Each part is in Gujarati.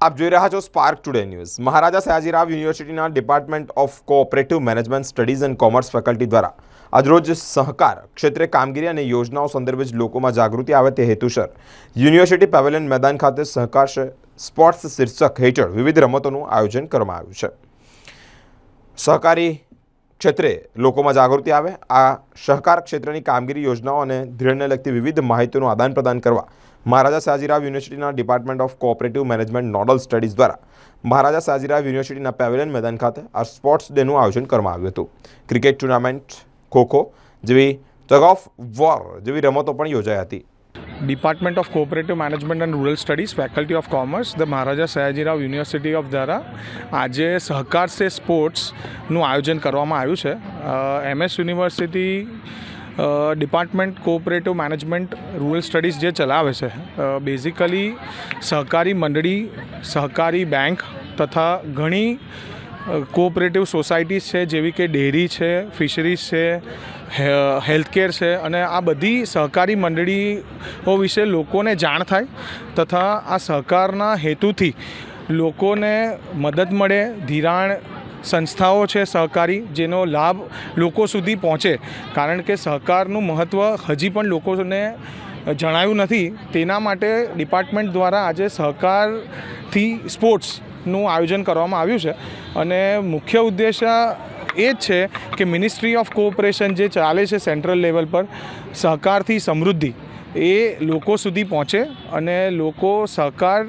આપ જોઈ રહ્યા છો spark today news Maharaja Sayajirao યુનિવર્સિટીના department of cooperative management studies and commerce faculty દ્વારા આજરોજ સહકાર, ક્ષેત્રે કામગીરી અને યોજનાઓ સંદર્ભે જ લોકોમાં જાગૃતિ આવે તે હેતુસર યુનિવર્સિટી પેવેલિયન મેદાન ખાતે સહકાર સ્પોર્ટ્સ શીર્ષક હેઠળ વિવિધ રમતોનું આયોજન કરવામાં આવ્યું છે. સહકારી ક્ષેત્રે લોકોમાં જાગૃતિ આવે, આ સહકાર ક્ષેત્રની કામગીરી યોજનાઓ અને ધ્યેયને લગતી વિવિધ માહિતીનું આદાન પ્રદાન કરવા મહારાજા સાજીરાવ યુનિવર્સિટીના department of cooperative management nodal studies દ્વારા મહારાજા સાજીરાવ યુનિવર્સિટીના પેવેલિયન મેદાન ખાતે આ સ્પોર્ટ્સ ડેનું આયોજન કરવામાં આવ્યું હતું. ક્રિકેટ ટુર્નામેન્ટ, ખોખો જેવી ટગ ઓફ વોર જેવી રમતો પણ યોજાઈ હતી. Department of cooperative management and rural studies, faculty of commerce, the Maharaja Sayajirao university of દ્વારા આજે સહકાર સે સ્પોર્ટ્સનું આયોજન કરવામાં આવ્યું છે. MS university department cooperative management rural studies જે ચલાવે છે બેઝિકલી સહકારી મંડળી, સહકારી બેંક તથા ઘણી કોઓપરેટિવ સોસાયટીઝ છે, જેવી કે ડેરી છે ફિશરીઝ છે હેલ્થકેર છે અને આ બધી સહકારી મંડળીઓ વિશે લોકોને જાણ થાય તથા આ સહકારના હેતુથી લોકોને મદદ મળે, ધિરાણ સંસ્થાઓ છે સહકારી, જેનો લાભ લોકો સુધી પહોંચે. કારણ કે સહકારનું મહત્ત્વ હજી પણ લોકોને જણાયું નથી. તેના માટે ડિપાર્ટમેન્ટ દ્વારા આજે સહકારથી સ્પોર્ટ્સનું આયોજન કરવામાં આવ્યું છે. અને મુખ્ય ઉદ્દેશ્ય એ જ છે કે મિનિસ્ટ્રી ઓફ કોઓપરેશન જે ચાલે છે સેન્ટ્રલ લેવલ પર, સહકારથી સમૃદ્ધિ. એ લોકો સુધી પહોંચે અને લોકો સહકાર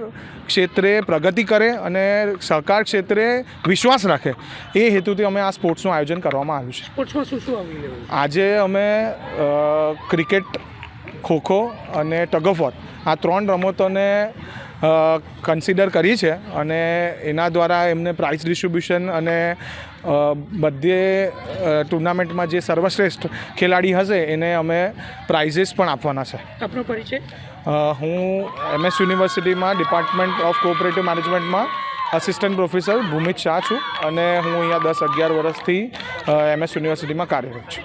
ક્ષેત્રે પ્રગતિ કરે અને સહકાર ક્ષેત્રે વિશ્વાસ રાખે. એ હેતુથી અમે આ સ્પોર્ટ્સનું આયોજન કરવામાં આવ્યું છે. સ્પોર્ટ્સમાં શું શું અવેલેબલ આજે અમે ક્રિકેટ ખોખો અને ટગ ઓફ વોર આ ત્રણ રમતોને કન્સિડર કરી છે અને એના દ્વારા એમને પ્રાઇઝ ડિસ્ટ્રીબ્યુશન અને બધે ટુર્નામેન્ટમાં જે સર્વશ્રેષ્ઠ ખેલાડી હશે એને અમે પ્રાઇઝીસ પણ આપવાના છે. આપનો પરિચય? હું એમએસ યુનિવર્સિટીમાં ડિપાર્ટમેન્ટ ઓફ કોઓપરેટિવ મેનેજમેન્ટમાં અસિસ્ટન્ટ પ્રોફેસર ભૂમિત શાહ છું અને હું અહીંયા દસ અગિયાર વર્ષથી એમએસ યુનિવર્સિટીમાં કાર્યરત છું.